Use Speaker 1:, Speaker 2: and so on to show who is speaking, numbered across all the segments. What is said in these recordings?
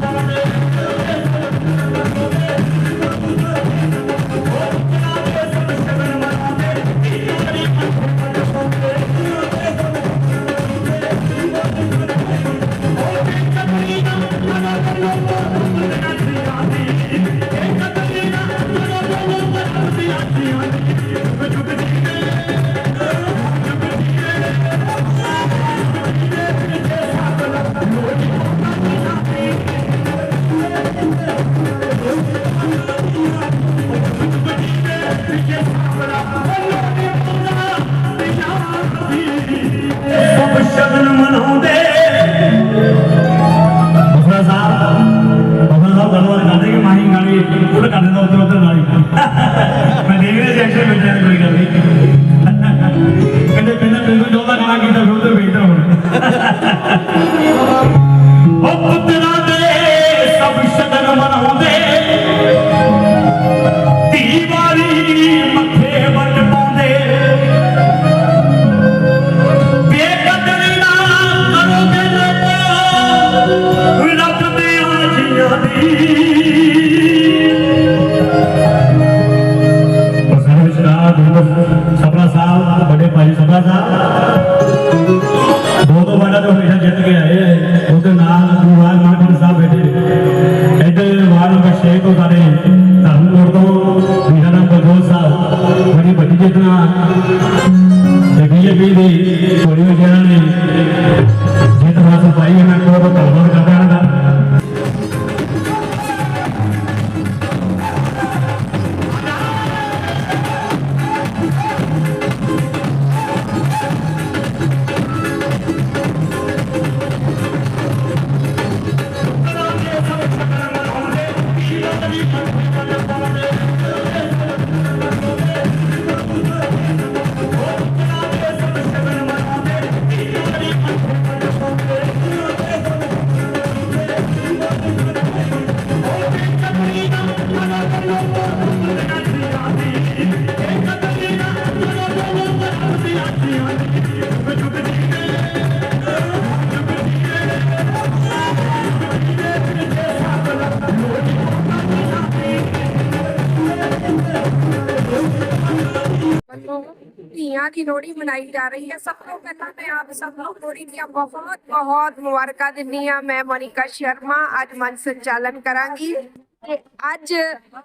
Speaker 1: ਸਭ
Speaker 2: ਰਿਹਾ
Speaker 3: ਧੀਆਂ ਦੀ ਲੋਹੜੀ ਮਨਾਈ ਜਾ ਰਹੀ ਹੈ। ਸਭ ਤੋਂ ਪਹਿਲਾਂ ਮੈਂ ਆਪ ਸਭ ਨੂੰ ਲੋਹੜੀ ਦੀਆਂ ਬਹੁਤ ਬਹੁਤ ਮੁਬਾਰਕਾਂ ਦਿੰਦੀ ਹਾਂ। ਮੈਂ ਮੋਨਿਕਾ ਸ਼ਰਮਾ, ਅੱਜ ਮੰਚ ਸੰਚਾਲਨ ਕਰਾਂਗੀ। ਤੇ ਅੱਜ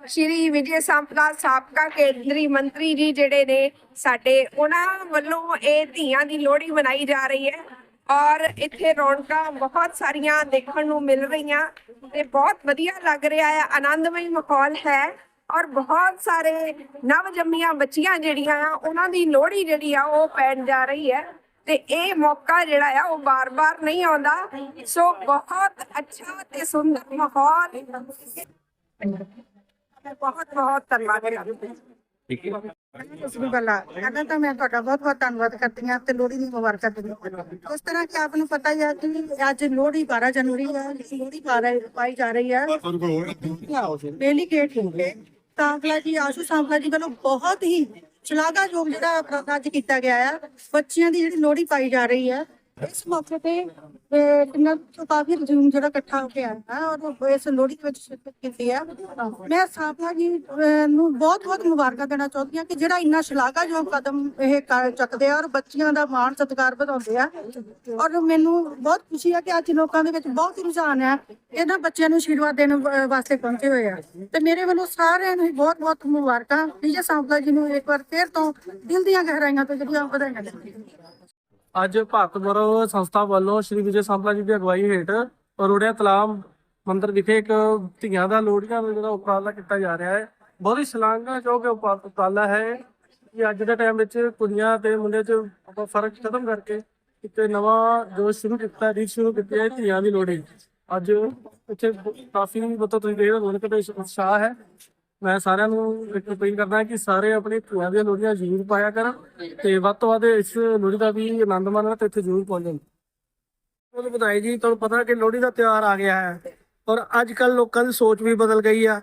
Speaker 3: ਸ਼੍ਰੀ ਵਿਜੇ ਸੰਪਲਾ ਸਾਬਕਾ ਕੇਂਦਰੀ ਮੰਤਰੀ ਜੀ ਜਿਹੜੇ ਨੇ ਸਾਡੇ, ਉਹਨਾਂ ਵੱਲੋਂ ਇਹ ਧੀਆਂ ਦੀ ਲੋਹੜੀ ਮਨਾਈ ਜਾ ਰਹੀ ਹੈ। ਔਰ ਇੱਥੇ ਰੌਣਕਾਂ ਬਹੁਤ ਸਾਰੀਆਂ ਦੇਖਣ ਨੂੰ ਮਿਲ ਰਹੀਆਂ ਤੇ ਬਹੁਤ ਵਧੀਆ ਲੱਗ ਰਿਹਾ ਹੈ। ਆਨੰਦਮਈ ਮਾਹੌਲ ਹੈ। ਔਰ ਬਹੁਤ ਸਾਰੇ ਨਵ ਜੰਮੀਆਂ ਬੱਚੀਆਂ ਜਿਹੜੀਆਂ ਆ ਉਹਨਾਂ ਦੀ ਲੋਹੜੀ ਜਿਹੜੀ ਆ ਉਹ ਪੈਣ ਜਾ ਰਹੀ ਹੈ। ਤੇ ਇਹ ਮੌਕਾ ਜਿਹੜਾ ਆ ਉਹ ਬਾਰ-ਬਾਰ ਨਹੀਂ ਆਉਂਦਾ। ਸੋ ਬਹੁਤ ਅੱਛਾ ਤੇ ਸੁੰਦਰ ਮਾਹੌਲ। ਬਹੁਤ ਬਹੁਤ ਧੰਨਵਾਦ ਕਰਦੇ ਹਾਂ।
Speaker 4: ਸਸਰੀ ਗੱਲਾਂ ਅਗਰ ਤਾਂ ਮੈਂ ਤੁਹਾਡਾ ਬਹੁਤ ਬਹੁਤ ਧੰਨਵਾਦ ਕਰਦੀ ਹਾਂ ਤੇ ਲੋਹੜੀ ਦੀ ਮੁਬਾਰਕਾਂ ਦਿੰਦੀ ਹਾਂ। ਉਸ ਤਰ੍ਹਾਂ ਕਿ ਆਪ ਨੂੰ ਪਤਾ ਹੀ ਹੈ ਕਿ ਅੱਜ ਲੋਹੜੀ 12 ਜਨਵਰੀ ਹੈ ਲੋਹੜੀ ਪਾ ਰਹੀ ਪਾਈ ਜਾ ਰਹੀ ਹੈ ਡੈਲੀਗੇਟ ਹੋ। ਕੇ ਸਾਂਪਲਾ ਜੀ, ਆਸ਼ੂ ਸਾਂਪਲਾ ਜੀ ਵੱਲੋਂ ਬਹੁਤ ਹੀ ਸ਼ਲਾਘਾਯੋਗ ਜਿਹੜਾ ਉਪਰਾਲਾ ਅੱਜ ਕੀਤਾ ਗਿਆ ਹੈ ਬੱਚਿਆਂ ਦੀ ਜਿਹੜੀ ਲੋਹੜੀ ਪਾਈ ਜਾ ਰਹੀ ਹੈ ਇਸ ਮੌਕੇ ਤੇ ਅਹ, ਤੋਂ ਕਾਫੀ ਰਜੂਮ ਜਿਹੜਾ ਇਕੱਠਾ ਹੋ ਕੇ ਆਇਆ ਹੈ ਔਰ ਇਸ ਲੋਹੜੀ ਵਿੱਚ ਸ਼ਿਰਕਤ ਕੀਤੀ ਹੈ। ਮੈਂ ਸਾਬਲਾ ਜੀ ਨੂੰ ਬਹੁਤ ਬਹੁਤ ਮੁਬਾਰਕਾਂ ਦੇਣਾ ਚਾਹੁੰਦੀ ਹਾਂ ਕਿ ਜਿਹੜਾ ਇੰਨਾ ਸ਼ਲਾਘਾਯੋਗ ਕਦਮ ਇਹ ਕਰ- ਆ ਔਰ ਬੱਚਿਆਂ ਦਾ ਮਾਣ ਸਤਿਕਾਰ ਵਧਾਉਂਦੇ ਆ। ਔਰ ਮੈਨੂੰ ਬਹੁਤ ਖੁਸ਼ੀ ਹੈ ਕਿ ਅੱਜ ਲੋਕਾਂ ਦੇ ਵਿੱਚ ਬਹੁਤ ਰੁਝਾਨ ਹੈ ਇਹਨਾਂ ਬੱਚਿਆਂ ਨੂੰ ਆਸ਼ੀਰਵਾਦ ਦੇਣ ਵਾਸਤੇ ਪਹੁੰਚੇ ਹੋਏ ਆ। ਤੇ ਮੇਰੇ ਵੱਲੋਂ ਸਾਰਿਆਂ ਨੂੰ ਬਹੁਤ ਬਹੁਤ ਮੁਬਾਰਕਾਂ। ਵਿਜੇ ਸਾਂਪਲਾ ਜੀ ਨੂੰ ਇੱਕ ਵਾਰ ਫੇਰ ਤੋਂ ਦਿਲ ਦੀਆਂ ਗਹਿਰਾਈਆਂ ਤੋਂ ਜਿਹੜੀਆਂ ਵਧਾਈਆਂ ਦਿੰਦੀ
Speaker 5: ਅੱਜ ਭਾਰਤ ਗੌਰਵ ਸੰਸਥਾ ਵੱਲੋਂ ਸ਼੍ਰੀ ਵਿਜੇ ਸਾਂਪਲਾ ਜੀ ਦੀ ਅਗਵਾਈ ਹੇਠ ਅਰੋੜਿਆ ਤਲਾਬ ਮੰਦਰ ਵਿਖੇ ਇੱਕ ਧੀਆਂ ਦਾ ਲੋਹੜੀਆਂ ਦਾ ਜਿਹੜਾ ਉਪਰਾਲਾ ਕੀਤਾ ਜਾ ਰਿਹਾ ਹੈ। ਬਹੁਤ ਹੀ ਸ਼ਲਾਘਾਯੋਗ ਉਪਾ- ਉਪਰਾਲਾ ਹੈ ਕਿ ਅੱਜ ਦੇ ਟਾਈਮ ਵਿੱਚ ਕੁੜੀਆਂ ਤੇ ਮੁੰਡੇ 'ਚ ਆਪਾਂ ਫ਼ਰਕ ਖਤਮ ਕਰਕੇ ਇੱਕ ਨਵਾਂ ਜੋ ਸ਼ੁਰੂ ਕੀਤਾ, ਰੀਤ ਸ਼ੁਰੂ ਕੀਤੀ ਹੈ ਧੀਆਂ ਦੀ ਲੋਹੜੀ। ਅੱਜ ਇੱਥੇ ਕਾਫੀ ਮਤਲਬ ਤੁਸੀਂ ਦੇਖ ਰਹੇ ਹੋ ਕਿ ਉਤਸ਼ਾਹ ਹੈ। ਮੈਂ ਸਾਰਿਆਂ ਨੂੰ ਇੱਕ ਅਪੀਲ ਕਰਦਾ ਕਿ ਸਾਰੇ ਆਪਣੀ ਧੀਆਂ ਦੀਆਂ ਲੋਹੜੀਆਂ ਜ਼ਰੂਰ ਪਾਇਆ ਕਰਨ ਤੇ ਵੱਧ ਤੋਂ ਵੱਧ ਇਸ ਲੋੜੀ ਦਾ ਵੀ ਆਨੰਦ ਮਾਣਨ ਤੇ ਇੱਥੇ ਜ਼ਰੂਰ ਪਹੁੰਚਣ। ਤੁਹਾਨੂੰ ਵਧਾਈ ਜੀ ਤੁਹਾਨੂੰ ਪਤਾ ਕਿ ਲੋਹੜੀ ਦਾ ਤਿਉਹਾਰ ਆ ਗਿਆ ਹੈ ਔਰ ਅੱਜ ਕੱਲ ਲੋਕਾਂ ਦੀ ਸੋਚ ਵੀ ਬਦਲ ਗਈ ਆ।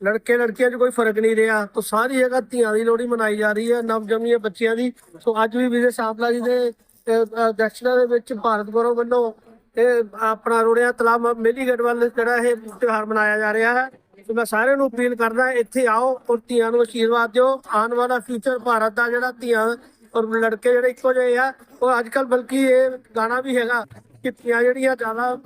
Speaker 5: ਲੜਕੇ ਲੜਕੀਆਂ 'ਚ ਕੋਈ ਫ਼ਰਕ ਨਹੀਂ ਰਿਹਾ ਤਾਂ ਸਾਰੀ ਜਗ੍ਹਾ ਧੀਆਂ ਦੀ ਲੋਹੜੀ ਮਨਾਈ ਜਾ ਰਹੀ ਹੈ ਨਵਜੰਮੀਆਂ ਬੱਚਿਆਂ ਦੀ। ਸੋ ਅੱਜ ਵੀ ਵਿਜੇ ਸਾਂਪਲਾ ਜੀ ਦੇ ਅਹ, ਦਕਸ਼ਨਾ ਦੇ ਵਿੱਚ ਭਾਰਤ ਗੌਰਵ ਵੱਲੋਂ ਇਹ ਆਪਣਾ ਰੋੜਿਆ ਤਲਾਬ ਮੇਲੀਗੜ ਵੱਲ ਜਿਹੜਾ ਇਹ ਤਿਉਹਾਰ ਮਨਾਇਆ ਜਾ ਰਿਹਾ ਹੈ। ਤੇ ਮੈਂ ਸਾਰਿਆਂ ਨੂੰ ਅਪੀਲ ਕਰਦਾ, ਇੱਥੇ ਆਓ ਔਰ ਧੀਆਂ ਨੂੰ ਆਸ਼ੀਰਵਾਦ ਦਿਓ। ਆਉਣ ਵਾਲਾ ਫਿਊਚਰ ਭਾਰਤ ਦਾ ਜਿਹੜਾ ਧੀਆਂ ਔਰ ਲੜਕੇ ਜਿਹੜੇ ਇੱਕੋ ਜਿਹੇ ਆ, ਉਹ ਅੱਜ ਕੱਲ ਬਲਕਿ ਇਹ ਗਾਣਾ ਵੀ ਹੈਗਾ ਕਿ ਧੀਆਂ ਜਿਹੜੀਆਂ ਜ਼ਿਆਦਾ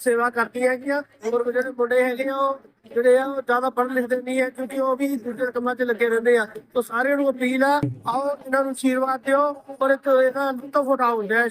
Speaker 5: ਸੇਵਾ ਕਰਦੀਆਂ ਹੈਗੀਆਂ ਔਰ ਜਿਹੜੇ ਮੁੰਡੇ ਹੈਗੇ ਆ, ਉਹ ਜਿਹੜੇ ਆ, ਉਹ ਜ਼ਿਆਦਾ ਪੜ੍ਹ ਲਿਖਦੇ ਨਹੀਂ ਹੈ ਕਿਉਂਕਿ ਉਹ ਵੀ ਦੂਜੇ ਕੰਮਾਂ 'ਚ ਲੱਗੇ ਰਹਿੰਦੇ ਆ। ਤਾਂ ਸਾਰਿਆਂ ਨੂੰ ਅਪੀਲ ਆ, ਆਓ ਇਹਨਾਂ ਨੂੰ ਆਸ਼ੀਰਵਾਦ ਦਿਓ ਔਰ ਇੱਕ ਇਹਦਾ ਲੁਤਫ ਉਠਾਓ ਜੈ